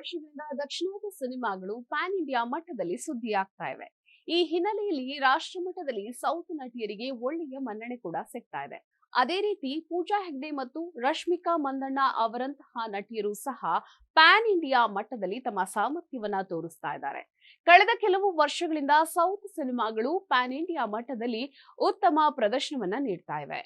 ವರ್ಷಗಳಿಂದ ದಕ್ಷಿಣದ ಸಿನಿಮಾಗಳು ಪ್ಯಾನ್ ಇಂಡಿಯಾ ಮಟ್ಟದಲ್ಲಿ ಸುದ್ದಿಯಾಗ್ತಾ ಇವೆ. ಈ ಹಿನ್ನೆಲೆಯಲ್ಲಿ ರಾಷ್ಟ್ರ ಮಟ್ಟದಲ್ಲಿ ಸೌತ್ ನಟಿಯರಿಗೆ ಒಳ್ಳೆಯ ಮನ್ನಣೆ ಕೂಡ ಸಿಗ್ತಾ ಇದೆ. ಅದೇ ರೀತಿ ಪೂಜಾ ಹೆಗ್ಡೆ ಮತ್ತು ರಶ್ಮಿಕಾ ಮಂದಣ್ಣ ಅವರಂತಹ ನಟಿಯರು ಸಹ ಪ್ಯಾನ್ ಇಂಡಿಯಾ ಮಟ್ಟದಲ್ಲಿ ತಮ್ಮ ಸಾಮರ್ಥ್ಯವನ್ನ ತೋರಿಸ್ತಾ ಇದ್ದಾರೆ. ಕಳೆದ ಕೆಲವು ವರ್ಷಗಳಿಂದ ಸೌತ್ ಸಿನಿಮಾಗಳು ಪ್ಯಾನ್ ಇಂಡಿಯಾ ಮಟ್ಟದಲ್ಲಿ ಉತ್ತಮ ಪ್ರದರ್ಶನವನ್ನ ನೀಡ್ತಾ ಇವೆ.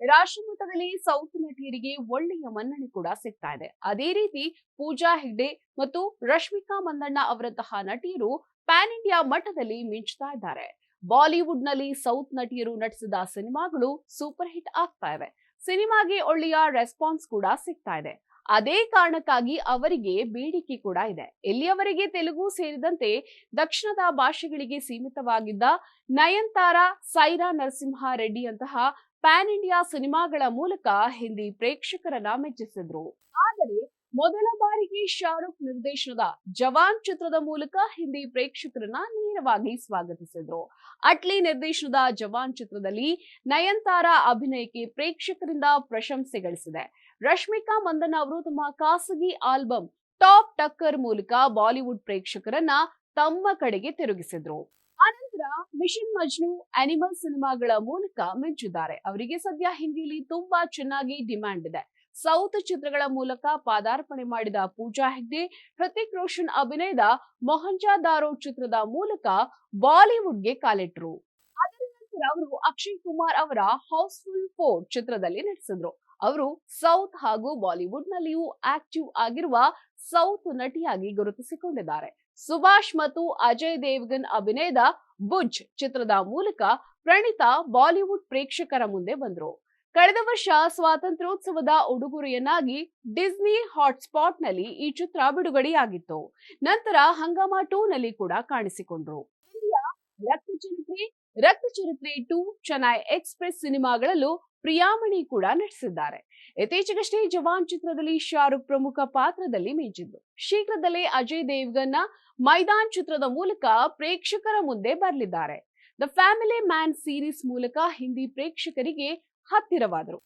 ಈ ಹಿನ್ನೆಲೆಯಲ್ಲಿ ರಾಷ್ಟ್ರ ಮಟ್ಟದಲ್ಲಿ ಸೌತ್ ನಟಿಯರಿಗೆ ಒಳ್ಳೆಯ ಮನ್ನಣೆ ಕೂಡ ಸಿಗ್ತಾ ಇದೆ. ಅದೇ ರೀತಿ ಪೂಜಾ ಹೆಗ್ಡೆ ಮತ್ತು ರಶ್ಮಿಕಾ ಮಂದಣ್ಣ ಅವರಂತಹ ನಟಿಯರು ಪ್ಯಾನ್ ಇಂಡಿಯಾ ಮಟ್ಟದಲ್ಲಿ ಮಿಂಚ್ತಾ ಇದ್ದಾರೆ. ಬಾಲಿವುಡ್ನಲ್ಲಿ ಸೌತ್ ನಟಿಯರು ನಟಿಸಿದ ಸಿನಿಮಾಗಳು ಸೂಪರ್ ಹಿಟ್ ಆಗ್ತಾ ಇವೆ. ಸಿನಿಮಾಗೆ ಒಳ್ಳೆಯ ರೆಸ್ಪಾನ್ಸ್ ಕೂಡ ಸಿಗ್ತಾ ಇದೆ. ಅದೇ ಕಾರಣಕ್ಕಾಗಿ ಅವರಿಗೆ ಬೇಡಿಕೆ ಕೂಡ ಇದೆ. ಎಲ್ಲಿಯವರೆಗೆ ತೆಲುಗು ಸೇರಿದಂತೆ ದಕ್ಷಿಣದ ಭಾಷೆಗಳಿಗೆ ಸೀಮಿತವಾಗಿದ್ದ ನಯನ್ತಾರಾ ಸೈರಾ ನರಸಿಂಹ ರೆಡ್ಡಿ ಅಂತಹ ಪ್ಯಾನ್ ಇಂಡಿಯಾ ಸಿನಿಮಾಗಳ ಮೂಲಕ ಹಿಂದಿ ಪ್ರೇಕ್ಷಕರನ್ನ ಮೆಚ್ಚಿಸಿದ್ರು ಆದರೆ ಮೊದಲ ಬಾರಿಗೆ ಶಾರುಖ್ ನಿರ್ದೇಶನದ ಜವಾನ್ ಚಿತ್ರದ ಮೂಲಕ ಹಿಂದಿ ಪ್ರೇಕ್ಷಕರನ್ನ ನೇರವಾಗಿ ಸ್ವಾಗತಿಸಿದ್ರು. ಅಟ್ಲಿ ನಿರ್ದೇಶನದ ಜವಾನ್ ಚಿತ್ರದಲ್ಲಿ ನಯನ್ತಾರಾ ಅಭಿನಯಕ್ಕೆ ಪ್ರೇಕ್ಷಕರಿಂದ ಪ್ರಶಂಸೆ ಗಳಿಸಿದೆ. ರಶ್ಮಿಕಾ ಮಂದನ್ ಅವರು ತಮ್ಮ ಖಾಸಗಿ ಆಲ್ಬಮ್ ಟಾಪ್ ಟಕ್ಕರ್ ಮೂಲಕ ಬಾಲಿವುಡ್ ಪ್ರೇಕ್ಷಕರನ್ನ ತಮ್ಮ ಕಡೆಗೆ ತಿರುಗಿಸಿದ್ರು. ಮಿಷನ್ ಮಜ್ನು ಅನಿಮಲ್ ಸಿನಿಮಾಗಳ ಮೂಲಕ ಮಿಂಚಿದ್ದಾರೆ ಅವರಿಗೆ ಸದ್ಯ ಹಿಂದಿಯಲ್ಲಿ ತುಂಬಾ ಚೆನ್ನಾಗಿ ಡಿಮ್ಯಾಂಡ್ ಇದೆ. ಸೌತ್ ಚಿತ್ರಗಳ ಮೂಲಕ ಪಾದಾರ್ಪಣೆ ಮಾಡಿದ ಪೂಜಾ ಹೆಗ್ಡೆ, ಹೃತಿಕ್ ರೋಷನ್ ಅಭಿನಯದ ಮೊಹಂಜಾದಾರೋ ಚಿತ್ರದ ಮೂಲಕ ಬಾಲಿವುಡ್ಗೆ ಕಾಲಿಟ್ರು. ಅದರ ನಂತರ ಅವರು ಅಕ್ಷಯ್ ಕುಮಾರ್ ಅವರ ಹೌಸ್ಫುಲ್ ಫೋರ್ ಚಿತ್ರದಲ್ಲಿ ನಟಿಸಿದ್ರು. ಅವರು ಸೌತ್ ಹಾಗೂ ಬಾಲಿವುಡ್ ನಲ್ಲಿಯೂ ಆಕ್ಟಿವ್ ಆಗಿರುವ ಸೌತ್ ನಟಿಯಾಗಿ ಗುರುತಿಸಿಕೊಂಡಿದ್ದಾರೆ. ಸುಭಾಷ್ ಮತ್ತು ಅಜಯ್ ದೇವ್ಗನ್ ಅಭಿನಯದ ಬುಜ್ ಚಿತ್ರದ ಮೂಲಕ ಪ್ರಣೀತಾ ಬಾಲಿವುಡ್ ಪ್ರೇಕ್ಷಕರ ಮುಂದೆ ಬಂದರು. ಕಳೆದ ವರ್ಷ ಸ್ವಾತಂತ್ರ್ಯೋತ್ಸವದ ಉಡುಗೊರೆಯನ್ನಾಗಿ ಡಿಸ್ನಿ ಹಾಟ್ಸ್ಪಾಟ್ನಲ್ಲಿ ಈ ಚಿತ್ರ ಬಿಡುಗಡೆಯಾಗಿತ್ತು. ನಂತರ ಹಂಗಾಮ ಟೂ ನಲ್ಲಿ ಕೂಡ ಕಾಣಿಸಿಕೊಂಡ್ರು. ರಕ್ತ ರಕ್ತ ಚರಿತ್ರೆ ಟೂ ಚೆನ್ನೈ ಎಕ್ಸ್ಪ್ರೆಸ್ ಸಿನಿಮಾಗಳಲ್ಲೂ ಪ್ರಿಯಾಮಣಿ ಕೂಡ ನಟಿಸಿದ್ದಾರೆ. ಇತ್ತೀಚೆಗಷ್ಟೇ ಜವಾನ್ ಚಿತ್ರದಲ್ಲಿ ಶಾರುಖ್ ಪ್ರಮುಖ ಪಾತ್ರದಲ್ಲಿ ಮೀಚಿದ್ದು. ಶೀಘ್ರದಲ್ಲೇ ಅಜಯ್ ದೇವ್ಗನ್ನ ಮೈದಾನ್ ಚಿತ್ರದ ಮೂಲಕ ಪ್ರೇಕ್ಷಕರ ಮುಂದೆ ಬರಲಿದ್ದಾರೆ. ದ ಫ್ಯಾಮಿಲಿ ಮ್ಯಾನ್ ಸೀರೀಸ್ ಮೂಲಕ ಹಿಂದಿ ಪ್ರೇಕ್ಷಕರಿಗೆ ಹತ್ತಿರವಾದರು.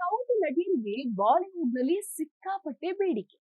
ಸೌತ್ ನಟಿಯರಿಗೆ ಬಾಲಿವುಡ್ನಲ್ಲಿ ಸಿಕ್ಕಾಪಟ್ಟೆ ಬೇಡಿಕೆ.